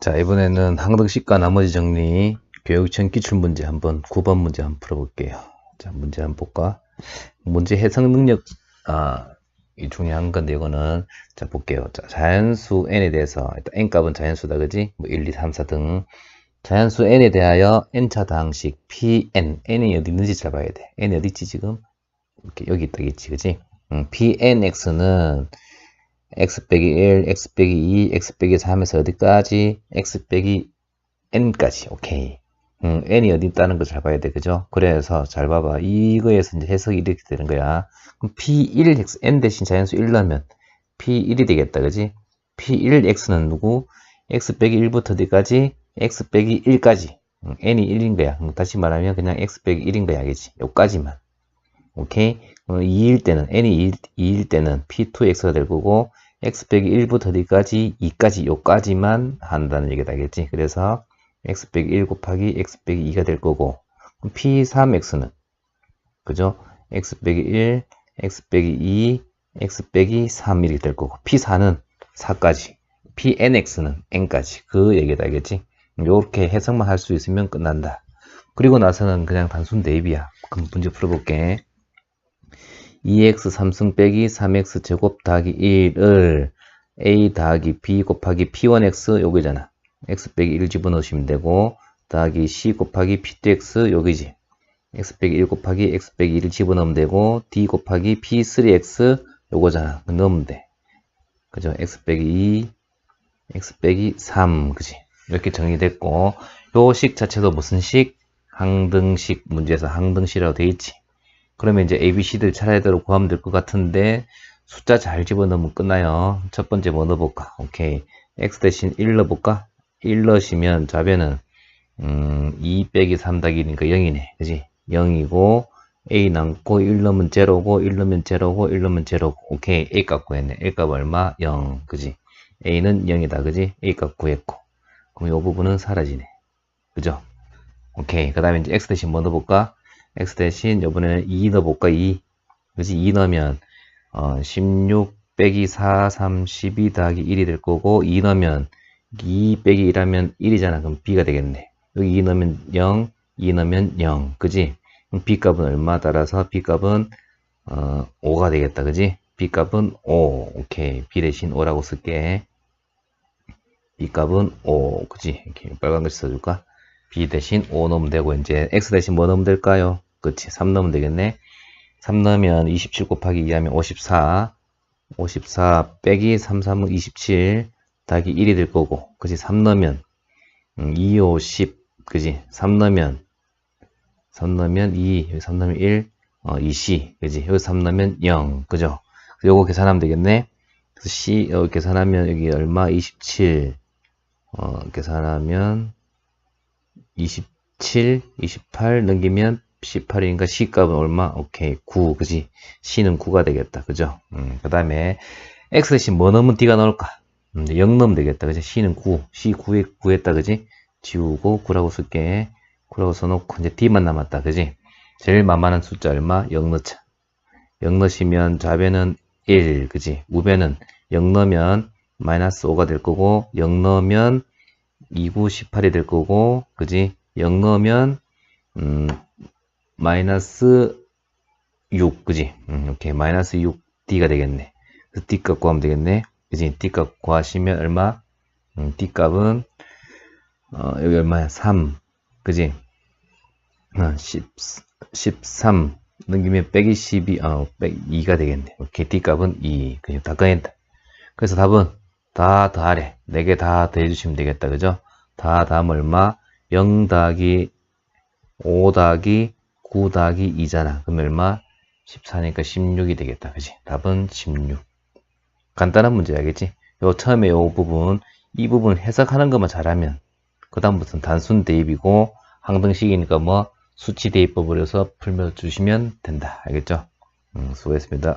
자, 이번에는 항등식과 나머지 정리 교육청 기출문제 한번 9번 문제 한번 풀어볼게요. 자, 문제 한번 볼까? 문제 해석 능력, 아, 이 중요한 건데, 이거는, 자, 볼게요. 자, 자연수 n에 대해서, 일단 n값은 자연수다, 그지? 뭐 1, 2, 3, 4 등. 자연수 n에 대하여 n차 다항식 pn, n이 어디 있는지 잘 봐야 돼. n이 어디 있지, 지금? 이렇게 여기 있다겠지, 그지? 음, pnx는 x 빼기 1, x 빼기 2, x 빼기 3에서 어디까지? x 빼기 n까지. 오케이. 음, n이 어디 있다는 거 잘 봐야 돼. 그죠? 그래서 잘 봐봐. 이거에서 이제 해석이 이렇게 되는 거야. 그럼 p1x, n 대신 자연수 1 넣으면 p1이 되겠다. 그지? p1x는 누구? x 빼기 1부터 어디까지? x 빼기 1까지. 음, n이 1인 거야. 음, 다시 말하면 그냥 x 빼기 1인 거야. 알겠지? 요까지만. 오케이? 2일 때는, n이 2일, 2일 때는 p2x가 될 거고, x 빼기 1부터 어디까지? 2까지, 요까지만 한다는 얘기다, 알겠지? 그래서 x 빼기 1 곱하기 x 빼기 2가 될 거고, p3x는, 그죠? x 빼기 1, x 빼기 2, x 빼기 3 이렇게 될 거고, p4는 4까지, pnx는 n까지. 그 얘기다, 알겠지? 요렇게 해석만 할 수 있으면 끝난다. 그리고 나서는 그냥 단순 대입이야. 그럼 문제 풀어볼게. 2x 3승 빼기 3x 제곱 더하기 1을 a 더하기 b 곱하기 p1x 여기잖아. x 빼기 1 집어넣으시면 되고 더하기 c 곱하기 p2x 여기지. x 빼기 1 곱하기 x 빼기 1을 집어넣으면 되고 d 곱하기 p3x 요거잖아. 넣으면 돼. 그죠? x 빼기 2, x 빼기 3 그지? 이렇게 정리됐고 요 식 자체도 무슨 식? 항등식 문제에서 항등식이라고 돼 있지. 그러면 이제 ABC들 차례대로 구하면 될 것 같은데 숫자 잘 집어넣으면 끝나요. 첫 번째 뭐 넣어볼까? 오케이. X 대신 1 넣어볼까? 1 넣으시면 좌변은 음, 2 빼기 3 더하기니까 0이네. 그지? 0이고 A 남고 1 넣으면 0고 1 넣으면 0고 1 넣으면 0고 오케이. A 값 구했네. A 값 얼마? 0. 그지? A는 0이다. 그지? A 값 구했고 그럼 이 부분은 사라지네. 그죠? 오케이. 그 다음에 이제 X 대신 뭐 넣어볼까? X 대신 이번에는 2 넣어볼까? 2 그지 2 넣으면 어, 16 빼기 4 3 12 더하기 1이 될 거고 2 넣으면 2 빼기 1하면 1이잖아. 그럼 b가 되겠네. 여기 2 넣으면 0 2 넣으면 0 그지? b 값은 얼마 따라서 b 값은 어, 5가 되겠다. 그지? B 값은 5 오케이. B 대신 5라고 쓸게. B 값은 5 그지? 이렇게 빨간 글씨 써줄까? B 대신 5 넣으면 되고 이제 x 대신 뭐 넣으면 될까요? 그치 3 넣으면 되겠네. 3 넣으면 27 곱하기 2 하면 54 54 빼기 3 3은 27 더하기 1이 될 거고 그치 3 넣으면 음, 2, 5, 10 그지? 3 넣으면 3 넣으면 2 여기 3 넣으면 1 어, 2C 그지? 여기 3 넣으면 0 그죠? 요거 계산하면 되겠네. 그래서 C 여기 계산하면 여기 얼마? 27 어, 계산하면 27, 28 넘기면 18이니까 C값은 얼마? 오케이 9 그지? C는 9가 되겠다 그죠? 음, 그 다음에 X 대신 뭐 넣으면 D가 나올까? 음, 0 넣으면 되겠다 그지? C는 9 C 9에 9했다 그지? 지우고 9라고 쓸게 9라고 써놓고 이제 D만 남았다 그지? 제일 만만한 숫자 얼마? 0 넣자 0 넣으시면 좌변은 1 그지? 우변은 0 넣으면 마이너스 5가 될 거고 0 넣으면 29, 18이 될 거고 그지? 0 넣으면 음, 마이너스 6 그지? 음, 이렇게 마이너스 6D가 되겠네 그 D값 구하면 되겠네 그지? D값 구하시면 얼마? 음, D값은 어, 여기 얼마야? 3 그지? 어, 10, 13 넘기면 빼기 12, 어, 빼기 2가 되겠네 이렇게 D값은 2 그냥 다 꺼낸다 그래서 답은 다 더하래 4개 다 더해주시면 되겠다 그죠? 다 다음 얼마? 0 더하기 5 더하기 9 더하기 2잖아. 그럼 얼마? 14니까 16이 되겠다. 그지? 답은 16. 간단한 문제야겠지? 요 처음에 요 부분, 이 부분 해석하는 것만 잘하면 그 다음부터는 단순 대입이고 항등식이니까 뭐 수치 대입법을 해서 풀며 주시면 된다. 알겠죠? 음, 수고했습니다.